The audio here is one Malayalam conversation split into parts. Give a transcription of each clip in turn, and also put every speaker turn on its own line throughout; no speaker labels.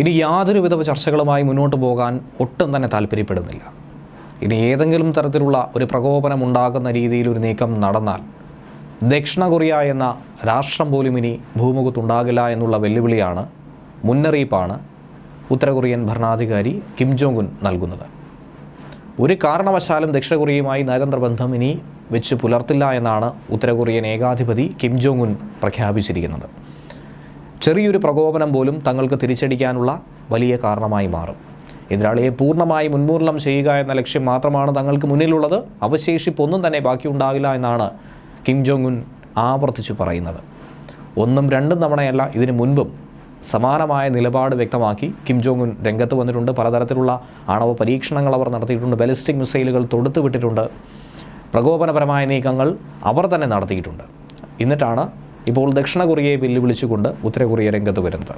ഇനി യാതൊരുവിധ ചർച്ചകളുമായി മുന്നോട്ട് പോകാൻ ഒട്ടും തന്നെ താല്പര്യപ്പെടുന്നില്ല. ഇനി ഏതെങ്കിലും തരത്തിലുള്ള ഒരു പ്രകോപനം ഉണ്ടാകുന്ന രീതിയിൽ ഒരു നീക്കം നടന്നാൽ ദക്ഷിണ കൊറിയ എന്ന രാഷ്ട്രം പോലും ഇനി ഭൂമുഖത്തുണ്ടാകില്ല എന്നുള്ള വെല്ലുവിളിയാണ് മുന്നറിയിപ്പാണ് ഉത്തര കൊറിയൻ ഭരണാധികാരി കിം ജോങ് ഉൻ നൽകുന്നത്. ഒരു കാരണവശാലും ദക്ഷിണ കൊറിയയുമായി നയതന്ത്ര ബന്ധം ഇനി വെച്ച് പുലർത്തില്ല എന്നാണ് ഉത്തര കൊറിയൻ ഏകാധിപതി കിം ജോങ് ഉൻ പ്രഖ്യാപിച്ചിരിക്കുന്നത്. ചെറിയൊരു പ്രകോപനം പോലും തങ്ങൾക്ക് തിരിച്ചടിക്കാനുള്ള വലിയ കാരണമായി മാറും. എതിരാളിയെ പൂർണമായി ഉന്മൂലനം ചെയ്യുക എന്ന ലക്ഷ്യം മാത്രമാണ് തങ്ങൾക്ക് മുന്നിലുള്ളത്. അവശേഷിപ്പൊന്നും തന്നെ ബാക്കിയുണ്ടാകില്ല എന്നാണ് കിം ജോങ് ഉൻ ആവർത്തിച്ചു പറയുന്നത്. ഒന്നും രണ്ടും തവണയല്ല ഇതിനു മുൻപും സമാനമായ നിലപാട് വ്യക്തമാക്കി കിം ജോങ് ഉൻ രംഗത്ത് വന്നിട്ടുണ്ട്. പലതരത്തിലുള്ള ആണവ പരീക്ഷണങ്ങൾ അവർ നടത്തിയിട്ടുണ്ട്. ബാലിസ്റ്റിക് മിസൈലുകൾ തൊടുത്തുവിട്ടിട്ടുണ്ട്. പ്രകോപനപരമായ നീക്കങ്ങൾ അവർ തന്നെ നടത്തിയിട്ടുണ്ട്. എന്നിട്ടാണ് ഇപ്പോൾ ദക്ഷിണ കൊറിയയെ വെല്ലുവിളിച്ചുകൊണ്ട് ഉത്തര കൊറിയ രംഗത്ത് വരുന്നത്.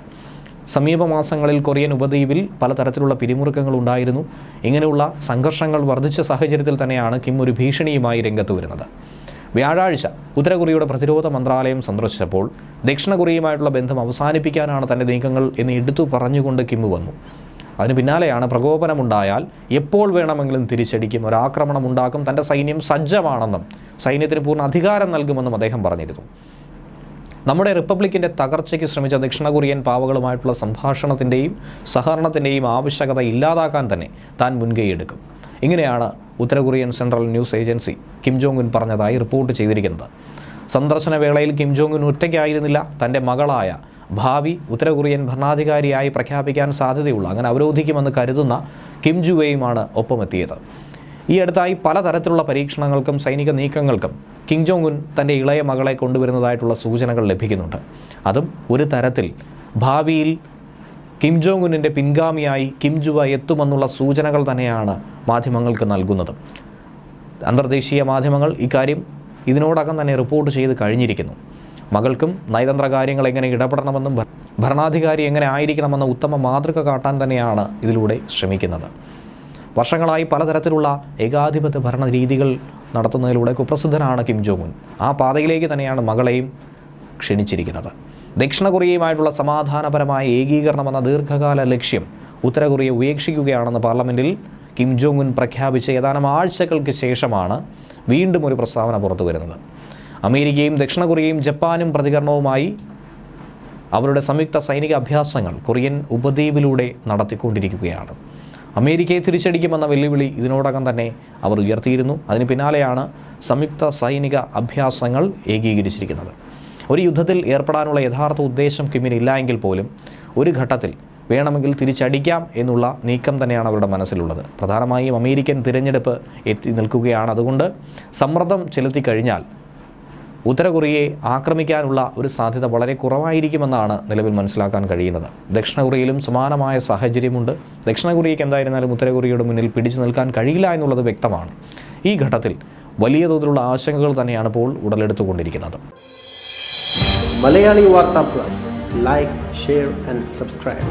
സമീപ മാസങ്ങളിൽ കൊറിയൻ ഉപദ്വീപിൽ പലതരത്തിലുള്ള പിരിമുറുക്കങ്ങൾ ഉണ്ടായിരുന്നു. ഇങ്ങനെയുള്ള സംഘർഷങ്ങൾ വർദ്ധിച്ച സാഹചര്യത്തിൽ തന്നെയാണ് കിം ഒരു ഭീഷണിയുമായി രംഗത്ത് വരുന്നത്. വ്യാഴാഴ്ച ഉത്തര കൊറിയയുടെ പ്രതിരോധ മന്ത്രാലയം സന്ദർശിച്ചപ്പോൾ ദക്ഷിണ കൊറിയയുമായിട്ടുള്ള ബന്ധം അവസാനിപ്പിക്കാനാണ് തന്റെ നീക്കങ്ങൾ എന്ന് എടുത്തു പറഞ്ഞുകൊണ്ട് കിം വന്നു. അതിന് പിന്നാലെയാണ് പ്രകോപനമുണ്ടായാൽ എപ്പോൾ വേണമെങ്കിലും തിരിച്ചടിക്കും ഒരാക്രമണം ഉണ്ടാക്കും തന്റെ സൈന്യം സജ്ജമാണെന്നും സൈന്യത്തിന് പൂർണ അധികാരം നൽകുമെന്നും അദ്ദേഹം പറഞ്ഞിരുന്നു. നമ്മുടെ റിപ്പബ്ലിക്കിന്റെ തകർച്ചയ്ക്ക് ശ്രമിച്ച ദക്ഷിണ കൊറിയൻ പാവകളുമായിട്ടുള്ള സംഭാഷണത്തിന്റെയും സഹകരണത്തിന്റെയും ആവശ്യകത ഇല്ലാതാക്കാൻ തന്നെ താൻ മുൻകൈയെടുക്കും. ഇങ്ങനെയാണ് ഉത്തര Korean central news agency Kim Jong Un പറഞ്ഞതായി റിപ്പോർട്ട് ചെയ്തിരിക്കുന്നത്. സന്ദർശന വേളയിൽ കിം ജോങ് ഉൻ ഒറ്റയ്ക്കായിരുന്നില്ല. തന്റെ മകളായ ഭാവി ഉത്തര കൊറിയൻ ഭരണാധികാരിയായി പ്രഖ്യാപിക്കാൻ സാധ്യതയുള്ള. അങ്ങനെ അവരോധിക്കുമെന്ന് കരുതുന്ന കിം ജുവേയുമാണ് ഒപ്പമെത്തിയത്. ഈ അടുത്തായി പലതരത്തിലുള്ള പരീക്ഷണങ്ങൾക്കും സൈനിക നീക്കങ്ങൾക്കും കിം ജോങ് ഉൻ തന്റെ ഇളയ മകളെ കൊണ്ടുവരുന്നതായിട്ടുള്ള സൂചനകൾ ലഭിക്കുന്നുണ്ട്. അതും ഒരു തരത്തിൽ ഭാവിയിൽ കിം ജോങ് ഉന്നിന്റെ പിൻഗാമിയായി കിം ജുവ എത്തുമെന്നുള്ള സൂചനകൾ തന്നെയാണ് മാധ്യമങ്ങൾക്ക് നൽകുന്നത്. അന്തർദേശീയ മാധ്യമങ്ങൾ ഇക്കാര്യം ഇതിനോടകം തന്നെ റിപ്പോർട്ട് ചെയ്ത് കഴിഞ്ഞിരിക്കുന്നു. മകൾക്കും നയതന്ത്ര കാര്യങ്ങൾ എങ്ങനെ ഇടപെടണമെന്നും ഭരണാധികാരി എങ്ങനെ ആയിരിക്കണമെന്ന ഉത്തമ മാതൃക കാട്ടാൻ തന്നെയാണ് ഇതിലൂടെ ശ്രമിക്കുന്നത്. വർഷങ്ങളായി പലതരത്തിലുള്ള ഏകാധിപത്യ ഭരണ രീതികൾ നടത്തുന്നതിലൂടെ കുപ്രസിദ്ധനാണ് കിം ഉൻ ആ പാതയിലേക്ക് തന്നെയാണ് മകളെയും ക്ഷണിച്ചിരിക്കുന്നത്. ദക്ഷിണ കൊറിയയുമായിട്ടുള്ള സമാധാനപരമായ ഏകീകരണം എന്ന ദീർഘകാല ലക്ഷ്യം ഉത്തര കൊറിയ ഉപേക്ഷിക്കുകയാണെന്ന് പാർലമെന്റിൽ കിം ജോങ് ഉൻ പ്രഖ്യാപിച്ച ഏതാനും ആഴ്ചകൾക്ക് ശേഷമാണ് വീണ്ടും ഒരു പ്രസ്താവന പുറത്തു വരുന്നത്. അമേരിക്കയും ദക്ഷിണ കൊറിയയും ജപ്പാനും പ്രതികരണവുമായി അവരുടെ സംയുക്ത സൈനിക അഭ്യാസങ്ങൾ കൊറിയൻ ഉപദ്വീപിലൂടെ നടത്തിക്കൊണ്ടിരിക്കുകയാണ്. അമേരിക്കയെ തിരിച്ചടിക്കുമെന്ന വെല്ലുവിളി ഇതിനോടകം തന്നെ അവർ ഉയർത്തിയിരുന്നു. അതിന് പിന്നാലെയാണ് സംയുക്ത സൈനിക അഭ്യാസങ്ങൾ ഏകീകരിച്ചിരിക്കുന്നത്. ഒരു യുദ്ധത്തിൽ ഏർപ്പെടാനുള്ള യഥാർത്ഥ ഉദ്ദേശം കിമ്മിനില്ല എങ്കിൽ പോലും ഒരു ഘട്ടത്തിൽ വേണമെങ്കിൽ തിരിച്ചടിക്കാം എന്നുള്ള നീക്കം തന്നെയാണ് അവരുടെ മനസ്സിലുള്ളത്. പ്രധാനമായും അമേരിക്കൻ തിരഞ്ഞെടുപ്പ് എത്തി നിൽക്കുകയാണ്. അതുകൊണ്ട് സമ്മർദ്ദം ചെലുത്തി കഴിഞ്ഞാൽ ഉത്തര കൊറിയയെ ആക്രമിക്കാനുള്ള ഒരു സാധ്യത വളരെ കുറവായിരിക്കുമെന്നാണ് നിലവിൽ മനസ്സിലാക്കാൻ കഴിയുന്നത്. ദക്ഷിണ കൊറിയയിലും സമാനമായ സാഹചര്യമുണ്ട്. ദക്ഷിണ കൊറിയയ്ക്ക് എന്തായിരുന്നാലും ഉത്തര കൊറിയയുടെ മുന്നിൽ പിടിച്ചു നിൽക്കാൻ കഴിയില്ല എന്നുള്ളത് വ്യക്തമാണ്. ഈ ഘട്ടത്തിൽ വലിയ തോതിലുള്ള ആശങ്കകൾ തന്നെയാണ് ഇപ്പോൾ ഉടലെടുത്തുകൊണ്ടിരിക്കുന്നത്.
Malayali Varta plus. Like share and subscribe.